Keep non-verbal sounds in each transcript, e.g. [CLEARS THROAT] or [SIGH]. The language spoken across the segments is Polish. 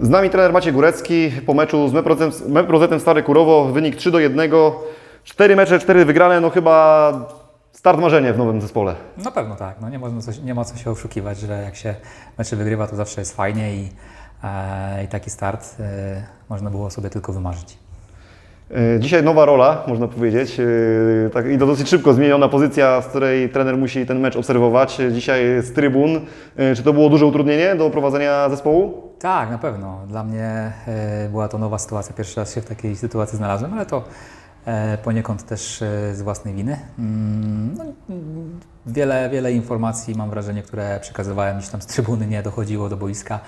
Z nami trener Maciej Górecki po meczu z Meprozetem, Stare Kurowo, wynik 3 do 1, 4 mecze, 4 wygrane, no chyba start marzenie w nowym zespole. Na pewno tak. No nie, coś, nie ma co się oszukiwać, że jak się mecze wygrywa, to zawsze jest fajnie i, e, i taki start e, można było sobie tylko wymarzyć. E, Dzisiaj nowa rola, można powiedzieć, e, tak, i to dosyć szybko zmieniona pozycja, z której trener musi ten mecz obserwować. E, Dzisiaj z trybun. Czy to było duże utrudnienie do prowadzenia zespołu? Tak, na pewno. Dla mnie była to nowa sytuacja. Pierwszy raz się w takiej sytuacji znalazłem, ale to poniekąd też z własnej winy. Mm, no, wiele, wiele informacji, mam wrażenie, które przekazywałem gdzieś tam z trybuny, nie dochodziło do boiska.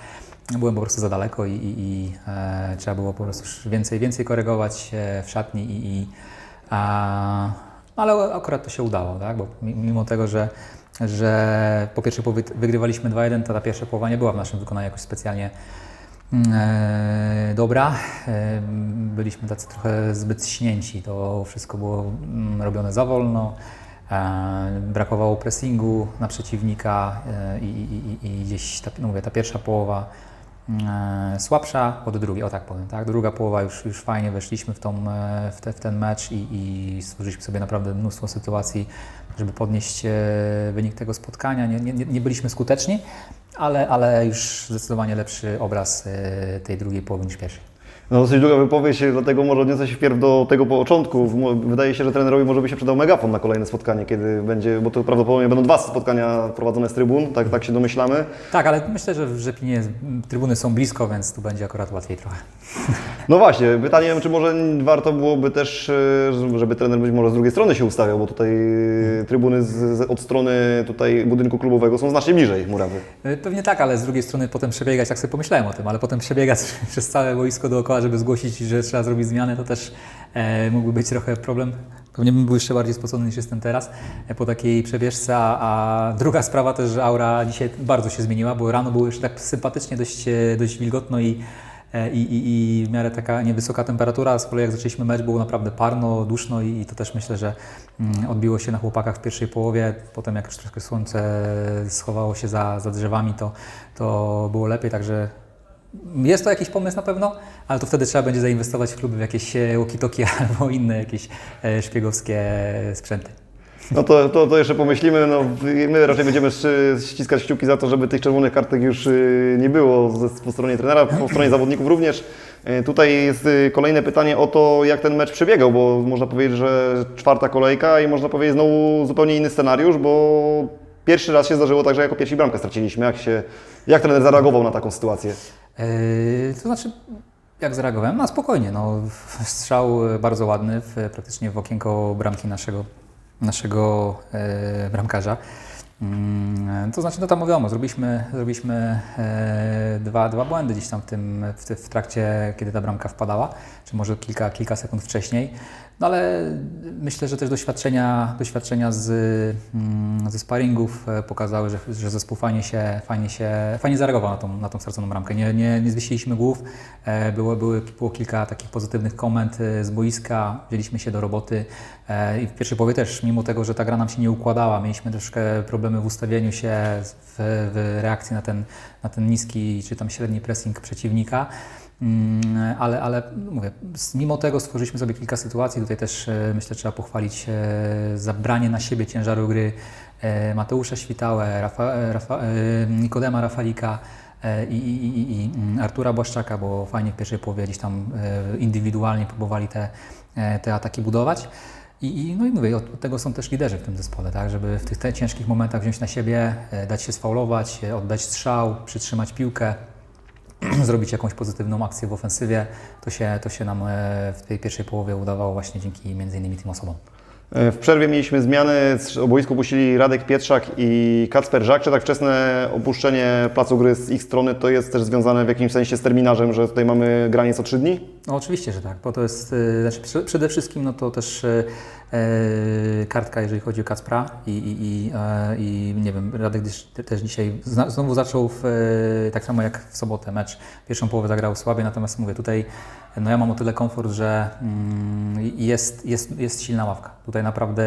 Byłem po prostu za daleko i, i, i e, trzeba było po prostu więcej, więcej korygować e, w szatni i, i a, ale akurat to się udało, tak? bo mi- mimo tego, że, że po pierwsze wygrywaliśmy 2-1, to ta pierwsza połowa nie była w naszym wykonaniu jakoś specjalnie mm, e, dobra. E, byliśmy tacy trochę zbyt śnięci, to wszystko było mm, robione za wolno. E, brakowało pressingu na przeciwnika e, i, i, i, gdzieś ta, no mówię, ta pierwsza połowa słabsza od drugiej, o tak powiem. Tak? Druga połowa już, już fajnie weszliśmy w, tą, e, w, te, w ten mecz i, i stworzyliśmy sobie naprawdę mnóstwo sytuacji, żeby podnieść e, wynik tego spotkania. Nie, nie, nie byliśmy skuteczni, ale, ale już zdecydowanie lepszy obraz e, tej drugiej połowy niż pierwszej. No dosyć długa wypowiedź, dlatego może odniosę się wpierw do tego początku. Wydaje się, że trenerowi może by się przydał megafon na kolejne spotkanie, kiedy będzie, bo to prawdopodobnie będą dwa spotkania prowadzone z trybun, tak, tak się domyślamy. Tak, ale myślę, że w Rzepinie trybuny są blisko, więc tu będzie akurat łatwiej trochę. No właśnie, pytanie, czy może warto byłoby też, e, żeby trener być może z drugiej strony się ustawiał, bo tutaj e, trybuny z, od strony tutaj budynku klubowego są znacznie bliżej murawy. E, Pewnie tak, ale z drugiej strony potem przebiegać, tak sobie pomyślałem o tym, ale potem przebiegać [LAUGHS] przez całe boisko dookoła, żeby zgłosić, że trzeba zrobić zmianę, to też e, mógłby być trochę problem. Pewnie bym był jeszcze bardziej spocony niż jestem teraz e, po takiej przebieżce, a, druga sprawa też, że aura dzisiaj bardzo się zmieniła, bo rano było jeszcze tak sympatycznie, dość, e, dość wilgotno i, e, i, i, i w miarę taka niewysoka temperatura, a z kolei jak zaczęliśmy mecz było naprawdę parno, duszno i, i to też myślę, że mm, odbiło się na chłopakach w pierwszej połowie. Potem jak już troszkę słońce schowało się za, za drzewami, to, to było lepiej, także jest to jakiś pomysł na pewno, ale to wtedy trzeba będzie zainwestować w kluby w jakieś e, walkie-talkie [LAUGHS] albo inne jakieś e, szpiegowskie sprzęty. No to, to, to jeszcze pomyślimy, no, my raczej będziemy ściskać kciuki za to, żeby tych czerwonych kartek już y, nie było po stronie trenera, po stronie zawodników również. Y, Tutaj jest y, kolejne pytanie o to, jak ten mecz przebiegał, bo można powiedzieć, że czwarta kolejka i można powiedzieć znowu zupełnie inny scenariusz, bo pierwszy raz się zdarzyło tak, że jako pierwsi bramkę straciliśmy. Jak, się, jak trener zareagował na taką sytuację? E, To znaczy, jak zareagowałem? No spokojnie, no, strzał bardzo ładny, w, praktycznie w okienko bramki naszego, naszego e, bramkarza. Mm, To znaczy, no tam mówiono, zrobiliśmy, zrobiliśmy e, dwa, dwa błędy gdzieś tam w, tym, w, w trakcie, kiedy ta bramka wpadała, czy może kilka, kilka sekund wcześniej. No ale myślę, że też doświadczenia, doświadczenia z, mm, ze sparingów e, pokazały, że, że zespół fajnie się, fajnie się fajnie zareagował na tą, na tą straconą bramkę. Nie, nie, nie zwiesiliśmy głów. E, Było, było kilka takich pozytywnych komend e, z boiska. Wzięliśmy się do roboty i w pierwszej połowie też, mimo tego, że ta gra nam się nie układała, mieliśmy troszkę problemy w ustawieniu się, w, w reakcji na ten, na ten niski czy tam średni pressing przeciwnika. Mm, Ale, ale mówię, mimo tego stworzyliśmy sobie kilka sytuacji. Tutaj też e, myślę, trzeba pochwalić e, zabranie na siebie ciężaru gry e, Mateusza Świtałę, Rafa, Rafa, Nikodema Rafalika i, i, i, mm, Artura Błaszczaka, bo fajnie w pierwszej połowie gdzieś tam indywidualnie próbowali te, te ataki budować. I, no i mówię, od, od tego są też liderzy w tym zespole, tak, żeby w tych te ciężkich momentach wziąć na siebie, e, dać się sfaulować, e, oddać strzał, przytrzymać piłkę, [CLEARS THROAT] zrobić jakąś pozytywną akcję w ofensywie. To się, to się nam e, w tej pierwszej połowie udawało właśnie dzięki między innymi tym osobom. W przerwie mieliśmy zmiany, z oboisku puścili Radek Pietrzak i Kacper Żak. Czy tak wczesne opuszczenie placu gry z ich strony to jest też związane w jakimś sensie z terminarzem, że tutaj mamy granie co trzy dni? No oczywiście, że tak, bo to jest, e, znaczy prze- przede wszystkim no to też e, e, kartka, jeżeli chodzi o Kacpra i, i, i, e, i nie wiem, Radek też, dzisiaj zna, znowu zaczął w, tak samo jak w sobotę mecz, pierwszą połowę zagrał słabiej, natomiast mówię, tutaj no ja mam o tyle komfort, że mm, jest, jest, jest silna ławka. Tutaj naprawdę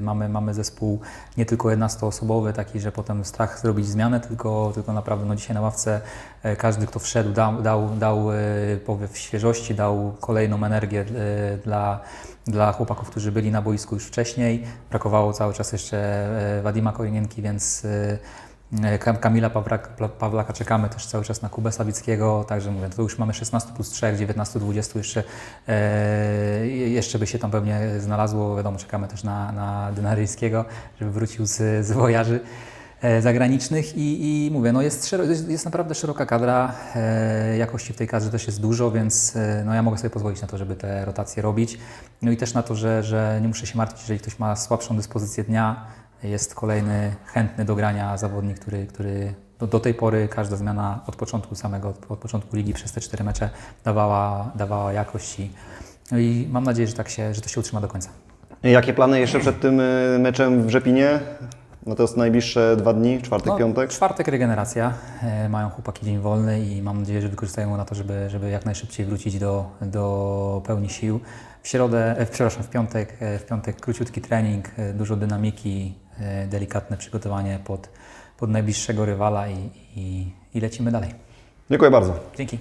mamy, mamy zespół nie tylko 11-osobowy, taki, że potem strach zrobić zmianę, tylko, tylko naprawdę no dzisiaj na ławce e, każdy, kto wszedł, dał, dał, dał e, powiew świeżości, dał kolejną energię e, dla, dla chłopaków, którzy byli na boisku już wcześniej. Brakowało cały czas jeszcze e, Wadima Korinienki, więc e, Kam- Kamila Pawlaka, czekamy też cały czas na Kubę Sawickiego, także mówię, to już mamy 16 plus 3, 19, 20 jeszcze, jeszcze by się tam pewnie znalazło, wiadomo, czekamy też na, na Dynaryjskiego, żeby wrócił z, z zagranicznych i, i mówię, no jest, jest, jest naprawdę szeroka kadra, e, jakości w tej kadrze też jest dużo, więc e, no ja mogę sobie pozwolić na to, żeby te rotacje robić. No i też na to, że, że nie muszę się martwić, jeżeli ktoś ma słabszą dyspozycję dnia, jest kolejny chętny do grania zawodnik, który, który do, do tej pory każda zmiana od początku samego, od, od początku ligi przez te cztery mecze dawała, dawała jakość i, no i mam nadzieję, że, tak się, że to się utrzyma do końca. Jakie plany jeszcze przed tym meczem w Rzepinie? No to jest najbliższe dwa dni, czwartek, No, piątek. Czwartek regeneracja. E, mają chłopaki dzień wolny i mam nadzieję, że wykorzystają go na to, żeby, żeby jak najszybciej wrócić do, do pełni sił. W środę, e, przepraszam, w piątek, e, w piątek króciutki trening, dużo dynamiki, delikatne przygotowanie pod, pod najbliższego rywala i, i, i lecimy dalej. Dziękuję bardzo. Dzięki.